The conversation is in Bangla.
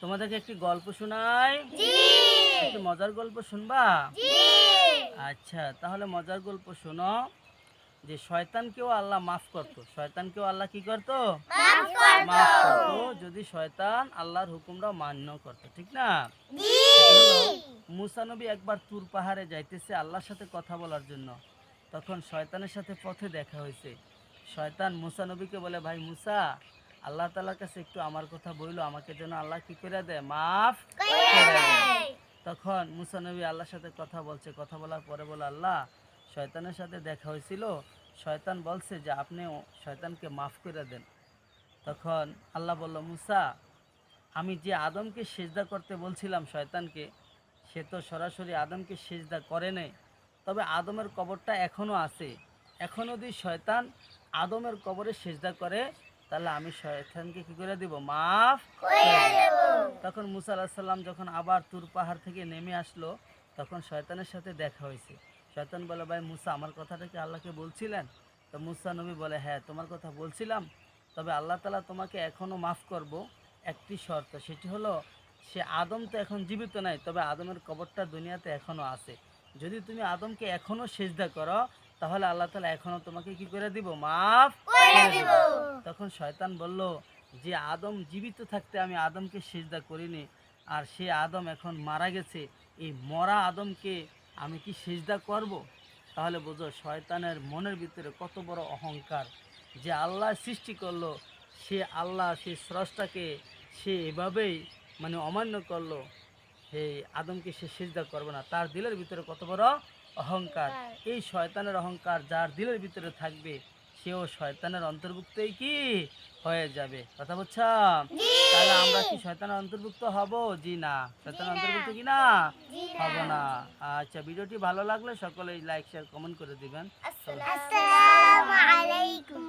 তোমাদেরকে একটি গল্প শোনাই। একটি মজার গল্প শুনবা? আচ্ছা তাহলে মজার গল্প শোনো। যে শয়তানকেও আল্লাহ মাফ করতো। শয়তানকেও আল্লাহ কি করতো? মাফ করতো। যদি শয়তান আল্লাহর হুকুমটা মান্য করতো ঠিক না? মুসানবী একবার তুর পাহাড়ে যাইতেছে আল্লাহর সাথে কথা বলার জন্য। তখন শয়তানের সাথে পথে দেখা হয়েছে। শয়তান মুসানবীকে বলে ভাই মুসা আল্লাহ তালার কাছে একটু আমার কথা বইলো আমাকে যেন আল্লাহ কি করে দেয়? মাফ তখন মুসা নবী আল্লাহর সাথে কথা বলছে। কথা বলার পরে বলে আল্লাহ শয়তানের সাথে দেখা হয়েছিল। শয়তান বলছে যে আপনি শয়তানকে মাফ করে দেন। তখন আল্লাহ বলল মুসা আমি যে আদমকে সেজদা করতে বলছিলাম শয়তানকে সে তো সরাসরি আদমকে সেজদা করে নাই। তবে আদমের কবরটা এখনও আছে। এখনও যদি শয়তান আদমের কবরে সেজদা করে তাহলে আমি শয়তানকে কি করে দিব? মাফ তখন মুসা আলাহিসাল্লাম যখন আবার তুর পাহাড় থেকে নেমে আসলো তখন শয়তানের সাথে দেখা হয়েছে। শয়তান বলে ভাই মুসা আমার কথাটা কি আল্লাহকে বলছিলেন? তো মুসা নবী বলে হ্যাঁ তোমার কথা বলছিলাম। তবে আল্লাহ তালা তোমাকে এখনও মাফ করব। একটি শর্ত সেটি হলো সে আদম তো এখন জীবিত নাই তবে আদমের কবরটা দুনিয়াতে এখনও আছে। যদি তুমি আদমকে এখনও সেজদা করো তাহলে আল্লাহ তালা এখনও তোমাকে কি করে দিব? মাফ তখন শয়তান বলল যে আদম জীবিত থাকতে আমি আদমকে সেজদা করিনি আর সে আদম এখন মারা গেছে এই মরা আদমকে আমি কি সেজদা করব? তাহলে বোঝো শয়তানের মনের ভিতরে কত বড় অহংকার যে আল্লাহ সৃষ্টি করল সে আল্লাহ সে স্রষ্টাকে সে এভাবেই মানে অমান্য করল হে আদমকে সে সেজদা করবে না। তার দিলের ভিতরে কত বড় অহংকার। এই শয়তানের অহংকার যার দিলের ভিতরে থাকবে সেও শয়তানের অন্তর্ভুক্তই কি হয়ে যাবে। কথা বুঝছাম তাহলে আমরা কি শয়তানের অন্তর্ভুক্ত হব? জি না। শয়তানের অন্তর্ভুক্ত কি না? হব না। আচ্ছা ভিডিওটি ভালো লাগলে সকলে লাইক শেয়ার কমেন্ট করে দিবেন। আসসালামু আলাইকুম।